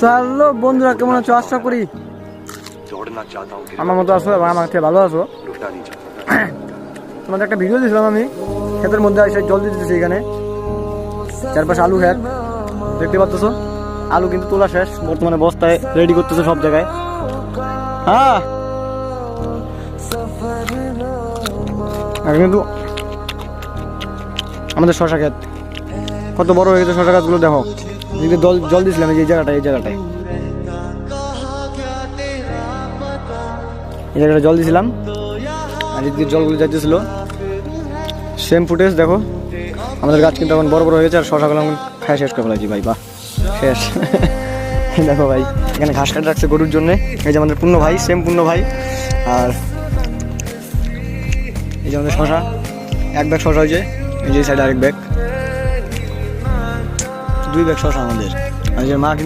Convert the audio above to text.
চলো, বন্ধুরা, কেমন আছো? আশা করি আমার মতো আসো এবং আমার থেকে ভালো আসো তোমাদের একটা ভিডিও দিয়েছিলাম আমি। ক্ষেতের মধ্যে আসে জল দিতেছি এখানে। চারপাশে আলু খেত দেখতে পাচ্ছ? আলু কিন্তু তোলা শেষ। বর্তমানে বস্তায় রেডি করতেছে সব জায়গায়। হ্যাঁ। কিন্তু আমাদের শশা ক্ষেত। কত বড় হয়ে গেছে শশা গাছগুলো, দেখো। জল জল দিয়েছিলাম এই যে এই জায়গাটায়। এই জায়গাটা জল দিয়েছিলাম আর এদিকে জলগুলো যাইতেছিল সেম ফুটেজ দেখো। আমাদের গাছ কিন্তু এখন বড় বড় হয়ে গেছে, আর শশাগুলো এখন খাই শেষ করে ফেলেছি, ভাই, বাহ। শেষ। দেখো, ভাই, এখানে ঘাস কাটে রাখছে গরুর জন্য। এই যে আমাদের পূর্ণ ভাই সেম পূর্ণ ভাই। আর এই যে আমাদের শশা, এক ব্যাগ শশা হয়েছে। এই যে সাইডে আরেক ব্যাগ দুই ব্যাগ শশা আমাদের। আর মা কিন্তু